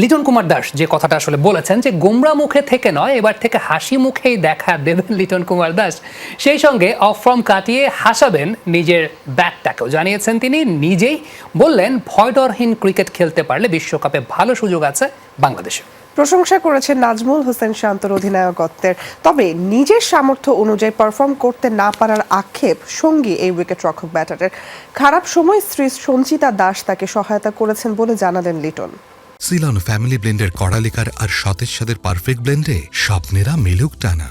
লিটন কুমার দাস যে কথাটা আসলে বলেছেন যে গোমরা মুখে থেকে নয়, এবার থেকে হাসি মুখেই দেখা দেবেন লিটন কুমার দাস। সেই সঙ্গে অফ ফর্ম কাটিয়ে হাসাবেন নিজের ব্যাটটাকেও। জানিয়েছেন তিনি, নিজেই বললেন ভয়ডরহীন ক্রিকেট খেলতে পারলে বিশ্বকাপে ভালো সুযোগ আছে বাংলাদেশে। প্রশংসা করেছেন নাজমুল হোসেন শান্তর অধিনায়কত্বের। তবে নিজের সামর্থ্য অনুযায়ী পারফর্ম করতে না পারার আক্ষেপ সঙ্গী এই উইকেট রক্ষক ব্যাটারের খারাপ সময় স্ত্রী সঞ্চিতা দাস তাকে সহায়তা করেছেন বলে জানালেন লিটন। সিলন ফ্যামিলি ব্লেন্ডের কড়ালিকার আর সতেজ সাদের পারফেক্ট ব্লেন্ডে স্বপ্নেরা মেলুক টানা।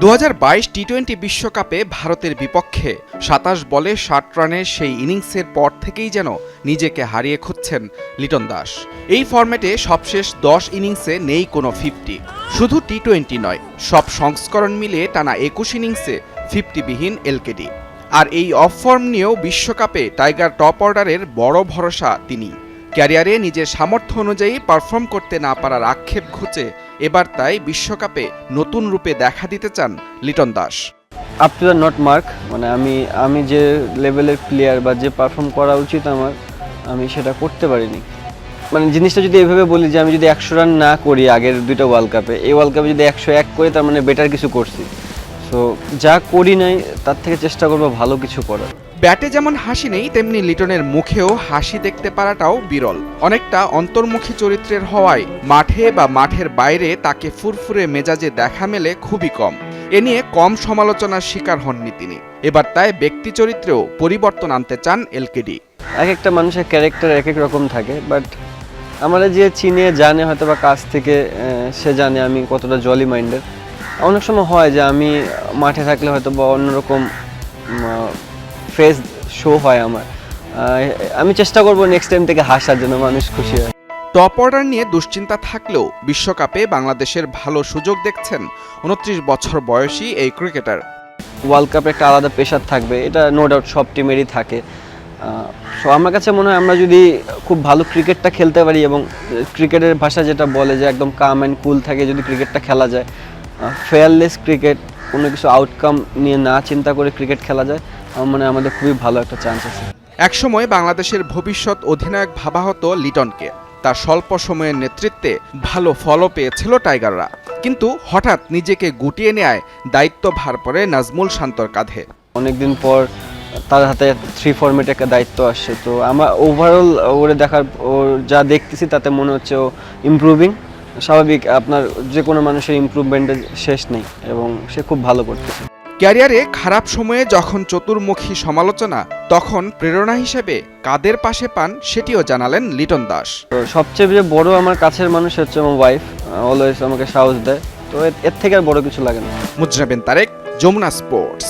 দু টি টোয়েন্টি বিশ্বকাপে ভারতের বিপক্ষে সাতাশ বলে ষাট রানের সেই ইনিংসের পর থেকেই যেন নিজেকে হারিয়ে খুঁজছেন লিটন দাস। এই ফরম্যাটে সবশেষ দশ ইনিংসে নেই কোনো ফিফটি। শুধু টি টোয়েন্টি নয়, সব সংস্করণ মিলিয়ে টানা একুশ ইনিংসে ফিফটিবিহীন এলকেডি। আর এই অফ ফর্ম নিয়েও বিশ্বকাপে টাইগার টপ অর্ডারের বড় ভরসা তিনি। ক্যারিয়ারে নিজের সামর্থ্য অনুযায়ী পারফর্ম করতে না পারার আক্ষেপ ঘুচে, এবার তাই বিশ্বকাপে নতুন রূপে দেখা দিতে চান Liton Das. Up to the not mark মানে আমি আমি যে লেভেলের প্লেয়ার বা যে পারফর্ম করা উচিত আমার, আমি সেটা করতে পারিনি। মানে জিনিসটা যদি এভাবে বলি যে আমি যদি একশো রান না করি আগের দুইটা ওয়ার্ল্ড কাপে এই ওয়ার্ল্ড কাপে যদি একশো এক করি তার মানে বেটার কিছু করছি। সো যা করি নাই তার থেকে চেষ্টা করব ভালো কিছু করার। ব্যাটে যেমন হাসি নেই তেমনি লিটনের মুখেও হাসি দেখতে পারাটাও বিরল। অনেকটা অন্তর্মুখী চরিত্রের হওয়ায় মাঠে বা মাঠের বাইরে তাকে ফুরফুরে মেজাজে দেখা মেলে খুবই কম। এ নিয়ে কম সমালোচনার শিকার হননি তিনি। এবার তাই ব্যক্তি চরিত্রেও পরিবর্তন আনতে চান এলকেডি। এক একটা মানুষের ক্যারেক্টার এক এক রকম থাকে বাট আমরা যে চিনে জানে হয়তো বা কাছ থেকে সে জানে আমি কতটা জলি মাইন্ডের অনেক সময় হয় যে আমি মাঠে থাকলে হয়তো বা অন্যরকম ফেস শো হয় আমার। আমি চেষ্টা করব নেক্সট টাইম থেকে হাসার জন্য মানুষ খুশি হয়। টপ অর্ডার নিয়ে দুশ্চিন্তা থাকলেও বিশ্বকাপে বাংলাদেশের ভালো সুযোগ দেখছেন উনত্রিশ বছর বয়সী এই ক্রিকেটার ওয়ার্ল্ড কাপে একটা আলাদা প্রেশার থাকবে এটা নো ডাউট সব টিমেরই থাকে। সো আমার কাছে মনে হয় আমরা যদি খুব ভালো ক্রিকেটটা খেলতে পারি এবং ক্রিকেটের ভাষা যেটা বলে যে একদম কাম অ্যান্ড কুল থাকে যদি ক্রিকেটটা খেলা যায় ফেয়ারলেস ক্রিকেট কোনো কিছু আউটকাম নিয়ে না চিন্তা করে ক্রিকেট খেলা যায় আমার মনে আমাদের খুবই ভালো একটা চান্স আছে। একসময় বাংলাদেশের ভবিষ্যৎ অধিনায়ক ভাবা হতো লিটনকে। তার স্বল্প সময়ের নেতৃত্বে ভালো ফলও পেয়েছিল টাইগাররা। কিন্তু হঠাৎ নিজেকে গুটিয়ে নেয় দায়িত্বভার পড়ে নাজমুল শান্তর কাঁধে। অনেকদিন পর তার হাতে থ্রি ফর্মেটে একটা দায়িত্ব আসছে তো আমার ওভারঅল ওরে দেখার ওর যা দেখতেছি তাতে মনে হচ্ছে ও ইমপ্রুভিং স্বাভাবিক আপনার যে কোনো মানুষের ইমপ্রুভমেন্টের শেষ নেই এবং সে খুব ভালো করতেছে। ক্যারিয়ারে খারাপ সময়ে যখন চতুর্মুখী সমালোচনা তখন প্রেরণা হিসেবে কাদের পাশে পান সেটিও জানালেন লিটন দাস। সবচেয়ে বড় আমার কাছের মানুষ হচ্ছে আমার ওয়াইফ অলওয়েজ আমাকে সাহস দেয়। তো এর- এর থেকে আর বড় কিছু লাগে না। মুজরাবেন তারেক যমুনা স্পোর্টস